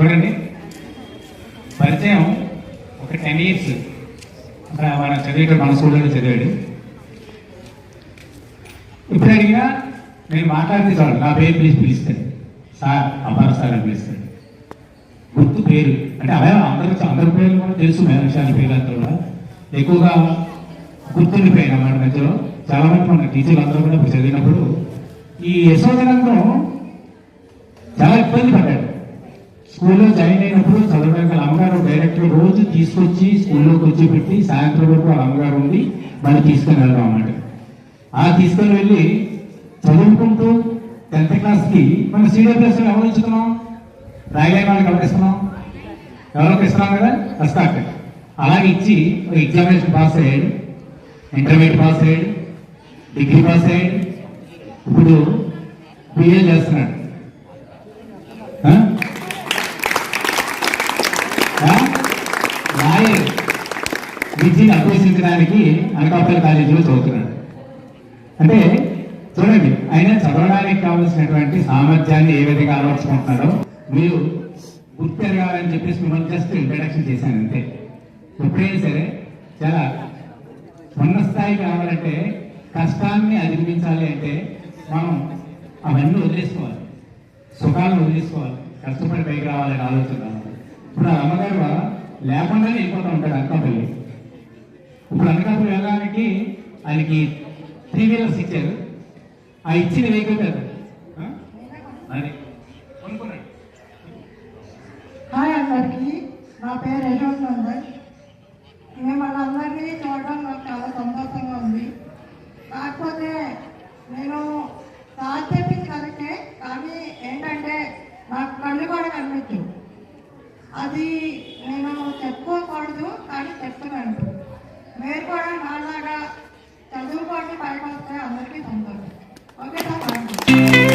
చూడండి. పరిచయం ఒక టెన్ ఇయర్స్ మన చదివేట మన స్కూల్లో చదివాడు. ఇప్పుడు అడిగినా నేను మాట్లాడితే చాలు. నా పేరు పిలిచి పిలుస్తాను సార్ అపార సార్ అని పిలుస్తాను గుర్తు పేరు. అంటే అవే అందరూ అందరి పేర్లు కూడా తెలుసు. మేనశాల పేరు అంతా కూడా. ఎక్కువగా గుర్తుండిపోయాను అన్నమాట మధ్యలో. చాలామంది మన టీచర్లు అందరూ కూడా చదివినప్పుడు ఈ యశోదనంలో చాలా ఇబ్బంది పడ్డాడు. స్కూల్లో జాయిన్ అయినప్పుడు చదవడానికి అమ్మగారు డైరెక్ట్ రోజు తీసుకొచ్చి స్కూల్లోకి వచ్చి పెట్టి సాయంత్రం వరకు వాళ్ళ అమ్మగారు ఉండి మళ్ళీ తీసుకొని వెళ్దాం అన్నమాట. ఆ తీసుకొని వెళ్ళి చదువుకుంటూ టెన్త్ క్లాస్కి మన సీనియర్ క్లాస్ ఎవరు ఇస్తున్నాం రాయలే వాళ్ళకి ఎవరికి ఇస్తున్నాం ఎవరికి ఇస్తున్నాం కదా? ఫస్ట్ అలాగే ఇచ్చి ఒక ఎగ్జామినేషన్ పాస్ అయ్యాడు. ఇంటర్మీడియట్ పాస్ అయ్యాడు. డిగ్రీ పాస్ అయ్యాడు. ఇప్పుడు బిఏ చేస్తున్నాడు. లాయర్ విద్యను అభ్యసించడానికి అనకాపల్లి కాలేజీలో చదువుతున్నాడు. అంటే చూడండి ఆయన చదవడానికి కావాల్సినటువంటి సామర్థ్యాన్ని ఏ విధంగా అలవర్చుకుంటున్నాడో మీరు గుర్తెరగాలని చెప్పేసి మిమ్మల్ని జస్ట్ ఇంట్రడక్షన్ చేశాను అంతే. ఎప్పుడైనా సరే చాలా ఉన్న స్థాయికి రావాలంటే కష్టాన్ని అధిగమించాలి అంటే మనం అవన్నీ వదిలేసుకోవాలి. సుఖాలను వదిలేసుకోవాలి. కష్టపడి పైకి రావాలని ఆలోచన. ఇప్పుడు అమ్మగారు లేకుండానే వెళ్ళిపోతూ ఉంటాడు అనకాపల్లి ఇప్పుడు అనకాపల్లి వెళ్ళడానికి ఆయనకి త్రీ వీలర్స్ ఇచ్చారు. ఆ ఇచ్చిన వెహికల్ కాదు? అది కొనుక్కున్నాడు హాయ్ అందరికి నా పేరు యశోద్ నందన్ మిమ్మల్ని అందరినీ చూడడం నాకు చాలా సంతోషంగా ఉంది. కాకపోతే నేను చెప్పింది కరెక్టే కానీ ఏంటంటే నాకు కళ్ళు కూడా కనిపించు అది మీరు కూడా నాలాగా చదువుకోండి పైకి వస్తే అందరికీ సంతోషం ఓకే సార్